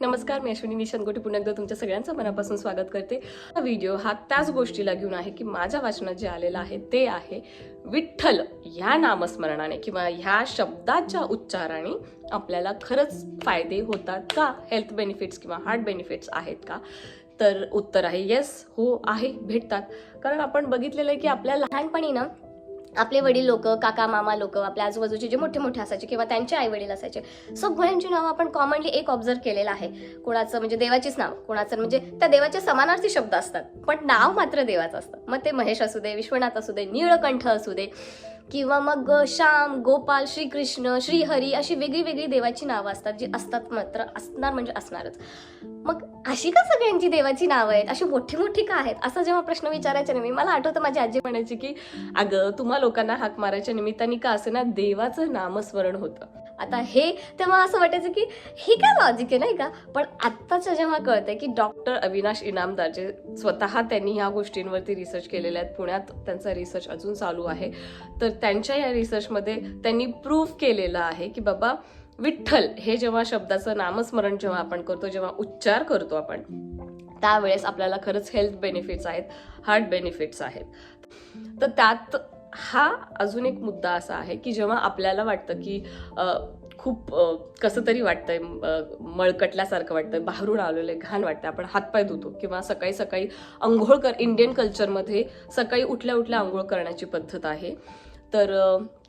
नमस्कार मी अश्विनी निशंतगोटे पुन्हा एकदा तुमच्या सगळ्यांचं मनापासून स्वागत करते. हा व्हिडिओ हा त्याच गोष्टीला घेऊन आहे की माझ्या वाचनात जे आलेलं आहे ते आहे विठ्ठल ह्या नामस्मरणाने किंवा ह्या शब्दाच्या उच्चाराने आपल्याला खरंच फायदे होतात का? हेल्थ बेनिफिट्स किंवा हार्ट बेनिफिट्स आहेत का? तर उत्तर आहे येस हो आहे भेटतात. कारण आपण बघितलेलं आहे की आपल्या लहानपणी ना आपले वडील लोक काका मामा लोक आपल्या आजूबाजूचे जे मोठे मोठे असायचे किंवा त्यांचे आई वडील असायचे सगळ्यांची नावं आपण कॉमनली एक ऑब्झर्व केलेलं आहे. कोणाचं म्हणजे देवाचीच नाव कोणाचं म्हणजे त्या देवाचे समानार्थी शब्द असतात. पण नाव मात्र देवाचं असतं. मग ते महेश असू दे विश्वनाथ असू दे निळकंठ असू दे किंवा मग श्याम गोपाल श्रीकृष्ण श्रीहरी अशी वेगळी वेगळी देवाची नावं असतात जी असतात मात्र असणार म्हणजे असणारच. मग अशी का सगळ्यांची देवाची नावं आहेत? अशी मोठी मोठी का आहेत? असा जेव्हा प्रश्न विचारायच्या ना मला आठवतं माझी आजी म्हणायची की अगं तुम्हा लोकांना हाक मारायच्या निमित्ताने का असं ना देवाचं नामस्मरण होतं? आता हे तेव्हा असं वाटायचं की ही काय लॉजिक आहे नाही का? पण आत्ताचं जेव्हा कळतंय की डॉक्टर अविनाश इनामदार जे स्वतः त्यांनी ह्या गोष्टींवरती रिसर्च केलेले आहेत. पुण्यात त्यांचा रिसर्च अजून चालू आहे. तर त्यांच्या या रिसर्चमध्ये त्यांनी प्रूव्ह केलेलं आहे की बाबा विठ्ठल हे जेव्हा शब्दाचं नामस्मरण जेव्हा आपण करतो जेव्हा उच्चार करतो आपण त्यावेळेस आपल्याला खरंच हेल्थ बेनिफिट्स आहेत हार्ट बेनिफिट्स आहेत. तर त्यात हा अजून एक मुद्दा असा आहे की जेव्हा आपल्याला वाटतं की खूप कसं तरी वाटतंय मळकटल्यासारखं वाटतंय बाहेरून आलेलं घाण वाटतं आपण हातपाय धुतो किंवा सकाळी सकाळी आंघोळ कर इंडियन कल्चरमध्ये सकाळी उठल्या उठल्या आंघोळ करण्याची पद्धत आहे. तर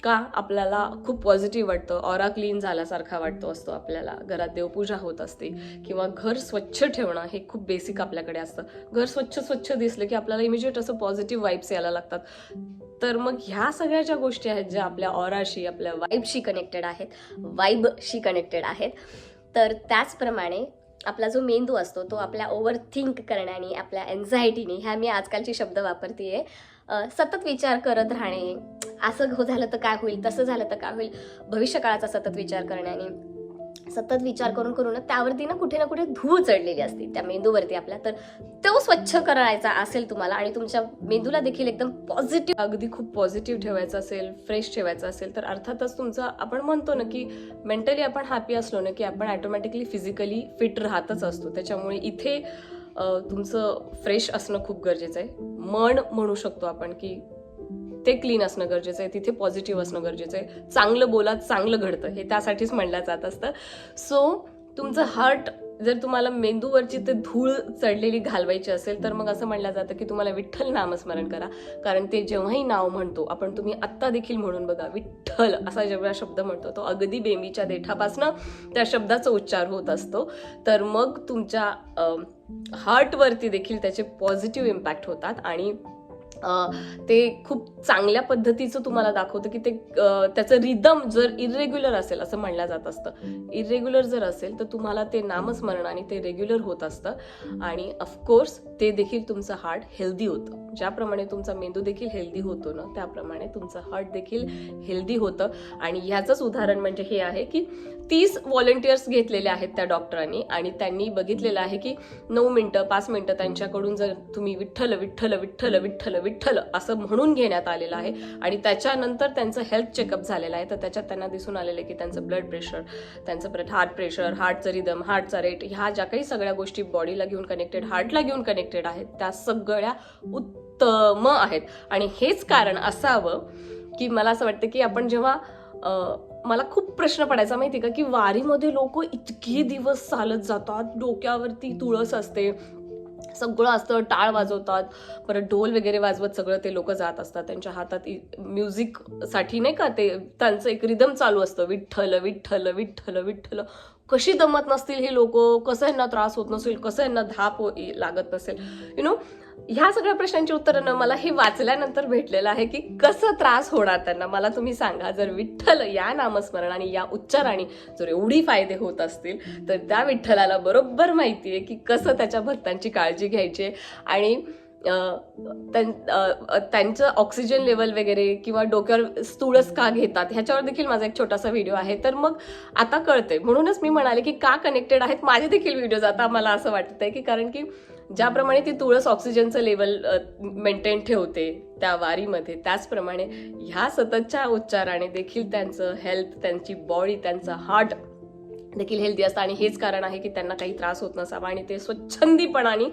का आपल्याला खूप पॉझिटिव्ह वाटतं. ऑरा क्लीन झाल्यासारखा वाटतो असतो आपल्याला. घरात देवपूजा होत असते किंवा घर स्वच्छ ठेवणं हे खूप बेसिक आपल्याकडे असतं. घर स्वच्छ स्वच्छ दिसलं की आपल्याला इमिजिएट असं पॉझिटिव्ह वाईब्स यायला लागतात. तर मग ह्या सगळ्या ज्या गोष्टी आहेत ज्या आपल्या ऑराशी आपल्या वाईबशी कनेक्टेड आहेत वाईबशी कनेक्टेड आहेत तर त्याचप्रमाणे आपला जो मेंदू असतो तो आपल्या ओव्हर थिंक करण्याने आपल्या एन्झायटीने ह्या मी आजकालची शब्द वापरते आहे सतत विचार करत राहणे. असं हो झालं तर काय होईल तसं झालं तर काय होईल भविष्यकाळाचा सतत विचार करण्याने सतत विचार करून करून त्यावरती ना कुठे ना कुठे धूळ चढलेली असते. त्या मेंदूवरती आपल्या. तर तो स्वच्छ करायचा असेल तुम्हाला आणि तुमच्या मेंदूला देखील एकदम पॉझिटिव्ह अगदी खूप पॉझिटिव्ह ठेवायचं असेल फ्रेश ठेवायचं असेल तर अर्थातच तुमचं आपण म्हणतो ना की मेंटली आपण हॅपी असलो ना की आपण ॲटोमॅटिकली फिजिकली फिट राहतच असतो. त्याच्यामुळे इथे तुमचं फ्रेश असणं खूप गरजेचं आहे. मन म्हणू शकतो आपण की ते क्लीन असणं गरजेचं आहे तिथे पॉझिटिव्ह असणं गरजेचं आहे. चांगलं बोला चांगलं घडतं हे त्यासाठीच म्हणलं जात असतं. सो तुमचं हार्ट जर तुम्हाला मेंदूवरची ते धूळ चढलेली घालवायची असेल तर मग असं म्हणलं जातं की तुम्हाला विठ्ठल नामस्मरण करा. कारण ते जेव्हाही नाव म्हणतो आपण तुम्ही आत्ता देखील म्हणून बघा विठ्ठल असा जेव्हा शब्द म्हणतो तो अगदी बेंबीच्या देठापासनं त्या शब्दाचा उच्चार होत असतो. तर मग तुमच्या हार्टवरती देखील त्याचे पॉझिटिव्ह इम्पॅक्ट होतात आणि ते खूप चांगल्या पद्धतीचं तुम्हाला दाखवतं की ते त्याचं रिदम जर इरेग्युलर असेल असं म्हणलं जात असतं. इरेग्युलर जर असेल तर तुम्हाला ते नामस्मरण आणि ते रेग्युलर होत असतं. आणि ऑफकोर्स ते देखील तुमचं हार्ट हेल्दी होतं. ज्याप्रमाणे तुमचा मेंदू देखील हेल्दी होतो ना त्याप्रमाणे तुमचं हार्ट देखील हेल्दी होतं. आणि ह्याचंच उदाहरण म्हणजे हे आहे की तीस व्हॉलेंटियर्स घेतलेले आहेत त्या डॉक्टरांनी आणि त्यांनी बघितलेलं आहे की नऊ मिनटं पाच मिनटं त्यांच्याकडून जर तुम्ही विठ्ठल विठ्ठल विठ्ठल विठ्ठल विठ्ठल असं म्हणून घेण्यात आलेलं आहे. आणि त्याच्यानंतर त्यांचं हेल्थ चेकअप झालेलं आहे. तर त्याच्यात त्यांना दिसून आलेलं आहे की त्यांचं ब्लड प्रेशर त्यांचं परत हार्ट प्रेशर हार्टचं रिदम हार्टचा रेट ह्या ज्या काही सगळ्या गोष्टी बॉडीला घेऊन कनेक्टेड हार्टला घेऊन कनेक्टेड आहेत त्या सगळ्या उत्तम आहेत. आणि हेच कारण असावं की मला असं वाटतं की आपण जेव्हा मला खूप प्रश्न पडायचा माहिती का की वारीमध्ये लोक इतके दिवस चालत जातात डोक्यावरती तुळस असते सगळं असतं टाळ वाजवतात परत ढोल वगैरे वाजवत सगळं ते लोक जात असतात त्यांच्या हातात म्युझिकसाठी नाही का ते त्यांचं एक रिदम चालू असतं विठ्ठल विठ्ठल विठ्ठल विठ्ठल. कशी दमत नसतील ही लोक कसं यांना त्रास होत नसेल कसं यांना धाप हो- लागत नसेल. यु नो ह्या सगळ्या प्रश्नांची उत्तरं मला हे वाचल्यानंतर भेटलेलं आहे की कसं त्रास होणार त्यांना मला तुम्ही सांगा जर विठ्ठल या नामस्मरण आणि या उच्चाराने जर एवढी फायदे होत असतील तर त्या विठ्ठलाला बरोबर माहिती आहे की कसं त्याच्या भक्तांची काळजी घ्यायची आहे. आणि त्यां- त्यांचं ऑक्सिजन लेवल वगैरे किंवा डोक्यावर स्थूळस का घेतात ह्याच्यावर देखील माझा एक छोटासा व्हिडिओ आहे तर मग आता कळते म्हणूनच मी म्हणाले की का कनेक्टेड आहेत माझे देखील व्हिडिओज आता मला असं वाटत आहे की कारण की ज्याप्रमाणे ती तुळस ऑक्सिजनचं लेवल मेंटेन ठेवते त्या वारीमध्ये त्याचप्रमाणे ह्या सततच्या उच्चाराने देखील त्यांचं हेल्थ त्यांची बॉडी त्यांचं हार्ट देखील हेल्दी असतं. आणि हेच कारण आहे की त्यांना काही त्रास होत नसावा आणि ते स्वच्छंदीपणाने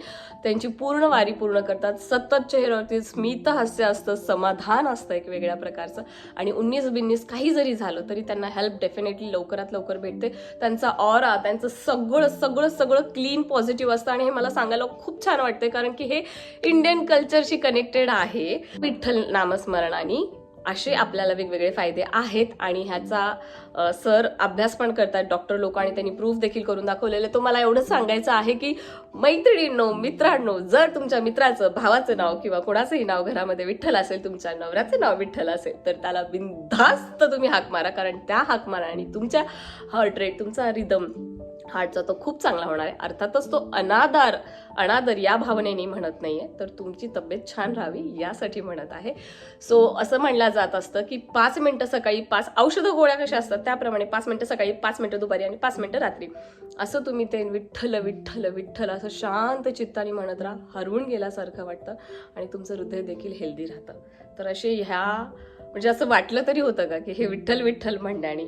त्यांची पूर्ण वारी पूर्ण करतात. सतत चेहऱ्यावरती स्मित हास्य असतं समाधान असतं एक वेगळ्या प्रकारचं. आणि उन्नीस बिन्नीस काही जरी झालं तरी त्यांना हेल्प डेफिनेटली लवकरात लवकर भेटते. त्यांचा ऑरा त्यांचं सगळं सगळं सगळं क्लीन पॉझिटिव्ह असतं. आणि हे मला सांगायला खूप छान वाटते कारण की हे इंडियन कल्चरशी कनेक्टेड आहे. विठ्ठल नामस्मरणाने असे आपल्याला वेगवेगळे फायदे आहेत आणि ह्याचा सर अभ्यास पण करतात डॉक्टर लोक आणि त्यांनी प्रूफ देखील करून दाखवलेले तो मला एवढंच सांगायचं आहे की मैत्रिणींनो मित्रांनो जर तुमच्या मित्राचं भावाचं नाव किंवा कोणाचंही नाव घरामध्ये विठ्ठल असेल तुमच्या नवऱ्याचं नाव विठ्ठल असेल तर त्याला बिनधास्त तुम्ही हाक मारा. कारण त्या हाक माराने तुमच्या हार्ट रेट तुमचा रिदम हार्टचा तो खूप चांगला होणार आहे. अर्थातच तो अनादार अनादर या भावनेने म्हणत नाही आहे तर तुमची तब्येत छान राहावी यासाठी म्हणत आहे. सो असं म्हणलं जात असतं की पाच मिनटं सकाळी पाच औषधं गोळ्या कशा असतात? त्याप्रमाणे पाच मिनटं सकाळी पाच मिनटं दुपारी आणि पाच मिनटं रात्री. असं तुम्ही ते विठ्ठल विठ्ठल विठ्ठल असं शांत चित्ताने म्हणत राहा. हरवून गेल्यासारखं वाटतं आणि तुमचं हृदय देखील हेल्दी राहतं. तर असे ह्या म्हणजे असं वाटलं तरी होतं का की हे विठ्ठल विठ्ठल म्हणण्याने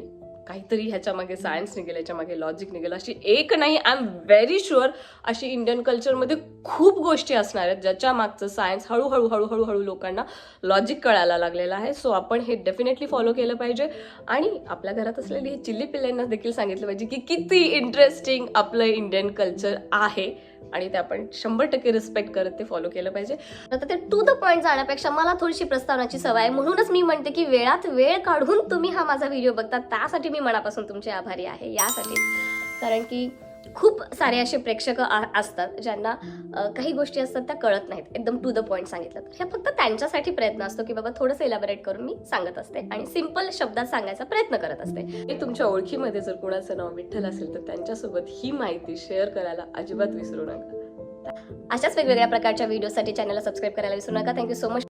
काहीतरी ह्याच्या मागे सायन्स निघेल ह्याच्या मागे लॉजिक निघेल. अशी एक नाही आय एम व्हेरी शुअर अशी इंडियन कल्चरमध्ये खूप गोष्टी असणार आहेत ज्याच्या मागचं सायन्स हळूहळू हळूहळू हळू लोकांना लॉजिक कळायला लागलेलं आहे. सो आपण हे डेफिनेटली फॉलो केलं पाहिजे. आणि आपल्या घरात असलेली ही चिल्ली पिल्ल्यांना देखील सांगितलं पाहिजे की किती इंटरेस्टिंग आपलं इंडियन कल्चर आहे. आणि ते आपण शंभर टक्के रिस्पेक्ट करत ते फॉलो केलं पाहिजे. आता ते टू द पॉईंट जाण्यापेक्षा मला थोडीशी प्रस्तावनाची सवय आहे. म्हणूनच मी म्हणते की वेळात वेळ काढून तुम्ही हा माझा व्हिडिओ बघता. त्यासाठी मी मनापासून तुमचे आभारी आहे. यासाठी. कारण की खूप सारे असे प्रेक्षक असतात ज्यांना काही गोष्टी असतात त्या कळत नाहीत. एकदम टू द पॉइंट सांगितलं तर. हे फक्त त्यांच्यासाठी प्रयत्न असतो की बाबा थोडंसं इलॅबरेट करून मी सांगत असते आणि सिंपल शब्दात सांगायचा प्रयत्न करत असते. आणि तुमच्या ओळखीमध्ये जर कोणाचं नाव विठ्ठल असेल तर त्यांच्यासोबत ही माहिती शेअर करायला अजिबात विसरू नका. अशाच वेगवेगळ्या प्रकारच्या व्हिडिओसाठी चॅनलला सबस्क्राईब करायला विसरू नका. Thank you so much